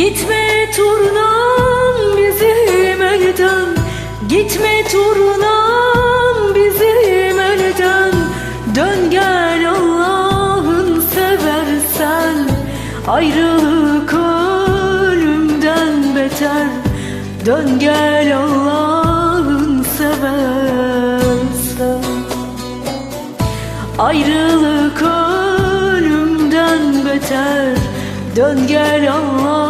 Gitme turnam bizim elden. Gitme turnam bizim elden. Dön gel Allah'ın seversen. Ayrılık ölümden beter. Dön gel Allah'ın seversen. Ayrılık ölümden beter. Dön gel Allah'ın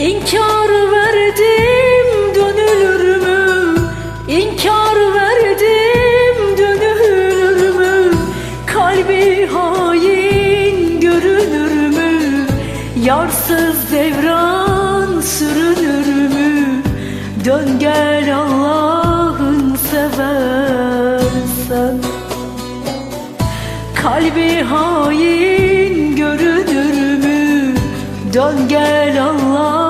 İnkar verdim dönülür mü? İnkar verdim dönülür mü? Kalbi hain görünür mü? Yarsız devran sürünür mü? Dön gel Allah'ın seversen Kalbi hain görünür mü? Dön gel Allah'ın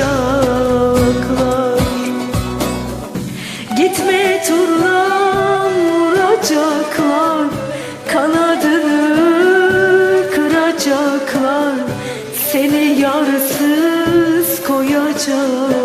koyacaklar Gitme turnam vuracaklar Kanadını kıracaklar. Seni yarsız koyacaklar